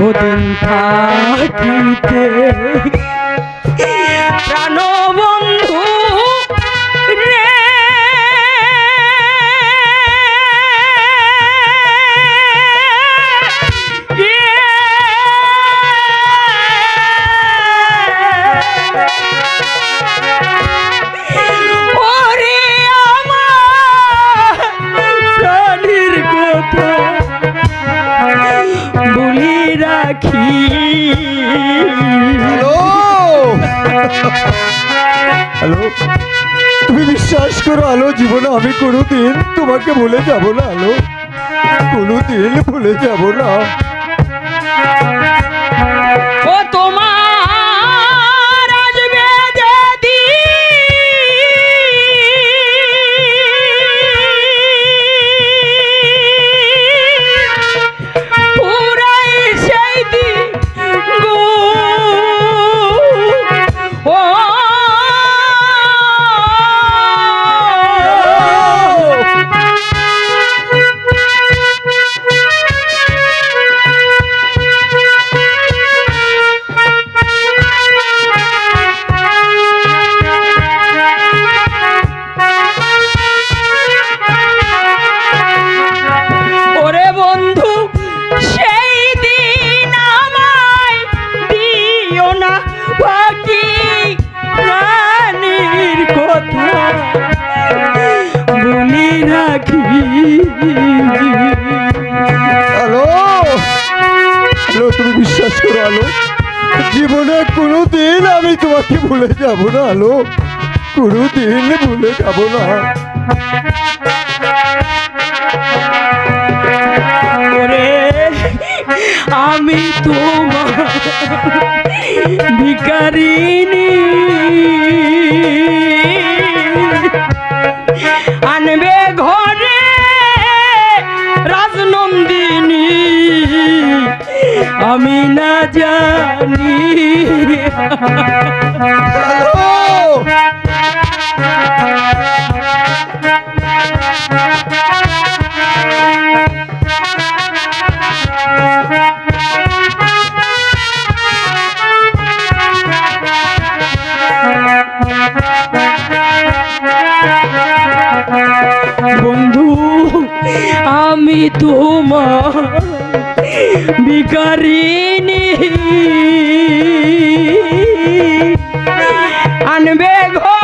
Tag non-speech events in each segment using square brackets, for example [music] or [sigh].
ওদিন থাকিতে প্রাণবন্ধু রাখি হ্যালো? তুমি বিশ্বাস করো আলো জীবনে আমি কোনোদিন তোমাকে বলে যাব না আলো কোনোদিন ভুলে যাব না। কোনোদিন আমি তোমাকে ভুলে যাব না আলো। কোনোদিন ভুলে যাব না। আমি তোমার ভিকারিনী আমি না জানি। বন্ধু আমি তোমার ভিকারিনী আনবে ঘরে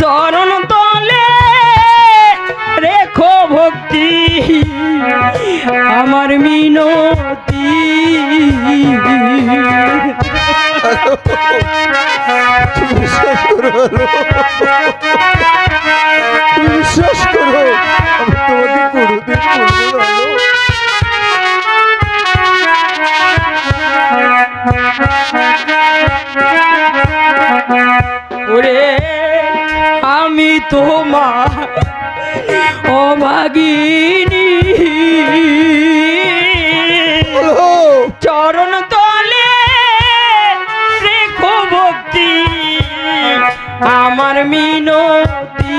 চরণ তলে রেখো ভক্তি আমার মিনতি। [laughs] বিশ্বাস তোমার ও হ্যালো চরণ তলে রেখো ভক্তি আমার মিনতি।